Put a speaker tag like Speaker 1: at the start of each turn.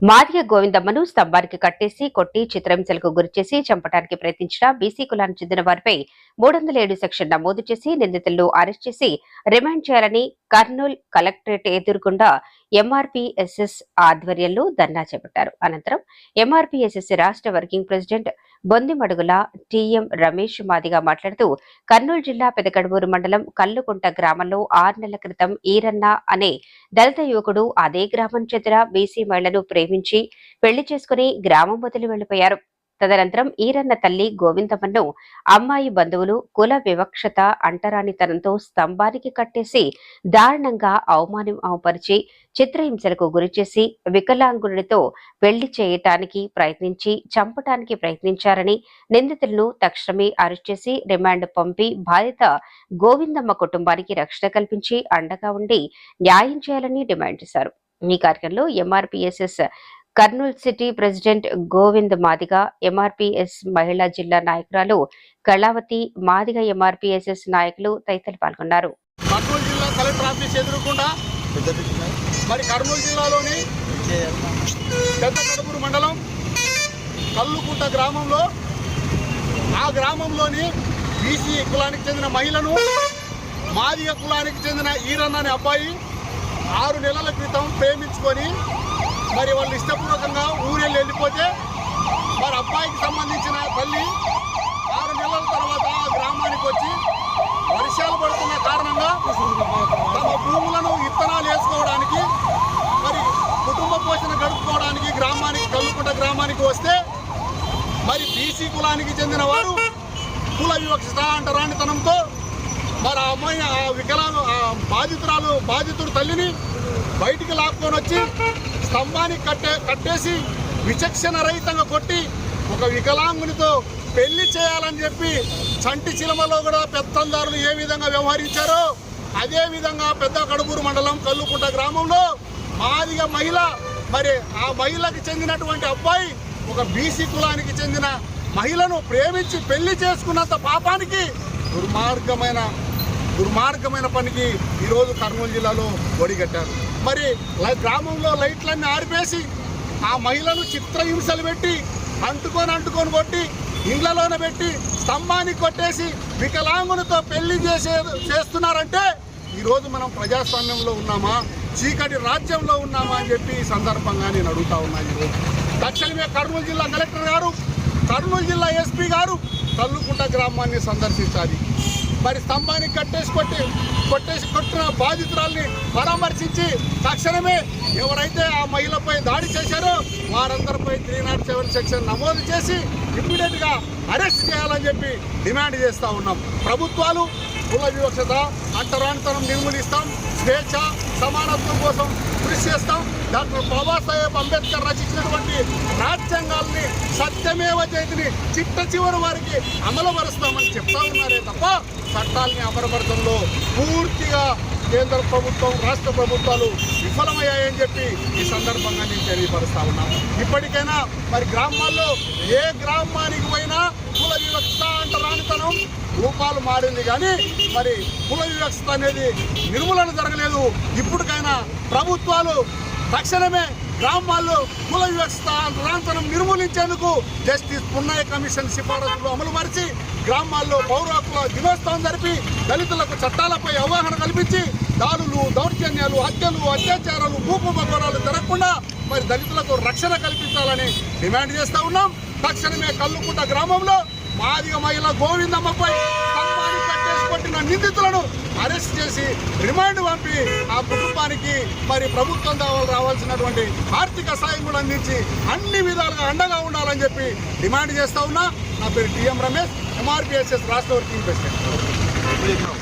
Speaker 1: మాదిగ గోవిందమ్మను స్తంభానికి కట్టేసి కొట్టి చిత్రహింసలకు గురిచేసి చంపడానికి ప్రయత్నించిన బీసీ కులానికి చెందిన వారిపై మూడు వందల ఏడు సెక్షన్ నమోదు చేసి నిందితులను అరెస్ట్ చేసి రిమాండ్ చేయాలని కర్నూల్ కలెక్టరేట్ ఎదురుగుండా ఎంఆర్పీఎస్ఎస్ ఆధ్వర్యంలో ధర్నా చేపట్టారు. అనంతరం ఎంఆర్పీఎస్ఎస్ రాష్ట్ర working president Bondimadugula TM Ramesh Madiga మాట్లాడుతూ కర్నూలు జిల్లా పెదకడబూరు మండలం కల్లుకుంట గ్రామంలో ఆరు నెలల క్రితం ఈరన్న అనే దళిత యువకుడు అదే గ్రామం చెందిన బీసీ మహిళను ప్రేమించి పెళ్ళి చేసుకుని గ్రామం వదిలి వెళ్ళిపోయారు తదనంతరం ఈరన్న తల్లి గోవిందమ్మను అమ్మాయి బంధువులు కుల వివక్షత అంటరానితనంతో స్తంభానికి కట్టేసి దారుణంగా అవమానం అవపరిచి చిత్రహింసలకు గురిచేసి వికలాంగుడితో పెళ్ళి చేయటానికి ప్రయత్నించి చంపటానికి ప్రయత్నించారని నిందితులను తక్షణమే అరెస్ట్ చేసి రిమాండ్ పంపి బాధిత గోవిందమ్మ కుటుంబానికి రక్షణ కల్పించి అండగా ఉండి న్యాయం చేయాలని డిమాండ్ చేశారు. ఈ కార్యక్రమంలో MRPSS Kurnool city president Govind Madiga MRPS మహిళా జిల్లా నాయకురాలు కళావతి మాదిగ ఎంఆర్పిఎస్ఎస్ నాయకులు తదితరులు పాల్గొన్నారు.
Speaker 2: కర్నూలు జిల్లా కలెక్టర్ ఆఫీస్ ఎదురుకుండా మరి కర్నూలు జిల్లాలోని పెద్ద కడుపురు మండలం కల్లుకుంట గ్రామంలో ఆ గ్రామంలోని బీసీ కులానికి చెందిన మహిళను మాదిగ కులానికి చెందిన ఈరన్న అనే అబ్బాయి ఆరు నెలల క్రితం ప్రేమించుకొని మరి వాళ్ళు ఇష్టపూర్వకంగా ఊరెళ్ళి వెళ్ళిపోతే మరి అబ్బాయికి సంబంధించిన తల్లి ఆరు నెలల తర్వాత గ్రామానికి వచ్చి వర్షాలు పడుతున్న కారణంగా తమ భూములను విత్తనాలు వేసుకోవడానికి మరి కుటుంబ పోషణ గడుపుకోవడానికి గ్రామానికి కల్లుకుంట గ్రామానికి వస్తే మరి బీసీ కులానికి చెందిన వారు కుల వివక్షత అంటరానితనంతో మరి ఆ అమ్మాయి ఆ వికలాంగ ఆ బాధితురాలు బాధితుడు తల్లిని బయటికి లాక్కొని వచ్చి స్తంభానికి కట్టే కట్టేసి విచక్షణ రహితంగా కొట్టి ఒక వికలాంగునితో పెళ్ళి చేయాలని చెప్పి చంటి చిలమలో కూడా పెత్తందారులు ఏ విధంగా వ్యవహరించారో అదే విధంగా పెద్ద కడుపూరు మండలం కల్లుకుంట గ్రామంలో మాదిగ మహిళ మరి ఆ మహిళకి చెందినటువంటి అబ్బాయి ఒక బీసీ కులానికి చెందిన మహిళను ప్రేమించి పెళ్ళి చేసుకున్నంత పాపానికి దుర్మార్గమైన దుర్మార్గమైన పనికి ఈరోజు కర్నూలు జిల్లాలో ఒడిగట్టారు. మరి గ్రామంలో లైట్లన్నీ ఆరిపేసి ఆ మహిళను చిత్రహింసలు పెట్టి అంటుకొని అంటుకొని కొట్టి ఇండ్లలోన పెట్టి స్తంభానికి కొట్టేసి వికలాంగునితో పెళ్ళి చేసే చేస్తున్నారంటే ఈరోజు మనం ప్రజాస్వామ్యంలో ఉన్నామా? చీకటి రాజ్యంలో ఉన్నామా అని చెప్పి ఈ సందర్భంగా నేను అడుగుతా ఉన్నాను ఈరోజు. తక్షణమే కర్నూలు జిల్లా కలెక్టర్ గారు కర్నూలు జిల్లా ఎస్పీ గారు తల్లుకుంట గ్రామాన్ని సందర్శించాలి. మరి స్తంభానికి కట్టేసి కొట్టి కొట్టేసి కొట్టిన బాధితురాల్ని పరామర్శించి తక్షణమే ఎవరైతే ఆ మహిళపై దాడి చేశారో వారందరిపై త్రీ నాట్ సెవెన్ సెక్షన్ నమోదు చేసి ఇమ్మీడియట్గా అరెస్ట్ చేయాలని చెప్పి డిమాండ్ చేస్తూ ఉన్నాం. ప్రభుత్వాలు కుల వివక్షత అంటరానితనం నిర్మూలిస్తాం. స్వేచ్ఛ సమానత్వం కోసం కృషి చేస్తాం. డాక్టర్ బాబాసాహెబ్ అంబేద్కర్ రచించినటువంటి రాజ్యాంగాల్ని సత్యమేవ చేతిని చిట్ట చివరి వారికి అమలుపరుస్తామని చెప్తా ఉన్నారే తప్ప చట్టాల్ని అమలుపరచడంలో పూర్తిగా కేంద్ర ప్రభుత్వం రాష్ట్ర ప్రభుత్వాలు విఫలమయ్యాయని చెప్పి ఈ సందర్భంగా నేను తెలియపరుస్తా ఉన్నాను ఇప్పటికైనా మరి గ్రామాల్లో ఏ గ్రామానికి పోయినా కుల వివక్షత అంటరానితనం రూపాలు మారింది కానీ మరి కుల వివక్షత అనేది నిర్మూలన జరగలేదు. ఇప్పటికైనా ప్రభుత్వాలు తక్షణమే గ్రామాల్లో కుల వివక్షత రాంతనం నిర్మూలించేందుకు జస్టిస్ పున్నయ్య కమిషన్ సిఫారసులు అమలు పరిచి గ్రామాల్లో పౌర హక్కుల దినోత్సవం జరిపి దళితులకు చట్టాలపై అవగాహన కల్పించి దాడులు దౌర్జన్యాలు హత్యలు అత్యాచారాలు భూపభగోరాలు జరగకుండా మరి దళితులకు రక్షణ కల్పించాలని డిమాండ్ చేస్తూ ఉన్నాం. తక్షణమే కల్లుకుంట గ్రామంలో మాదిగ మహిళ గోవిందమ్మపై కంపాన్ని పెట్టేసుకుంటున్న నిందితులను అరెస్ట్ చేసి రిమాండ్ పంపి ఆ కుటుంబానికి మరి ప్రభుత్వం ద్వారా రావాల్సినటువంటి ఆర్థిక సాయం కూడా అందించి అన్ని విధాలుగా అండగా ఉండాలని చెప్పి డిమాండ్ చేస్తా ఉన్నా. నా పేరు టీఎం రమేష్ ఎంఆర్పిఎస్ఎస్ రాష్ట్ర వర్కింగ్ ప్రెసిడెంట్.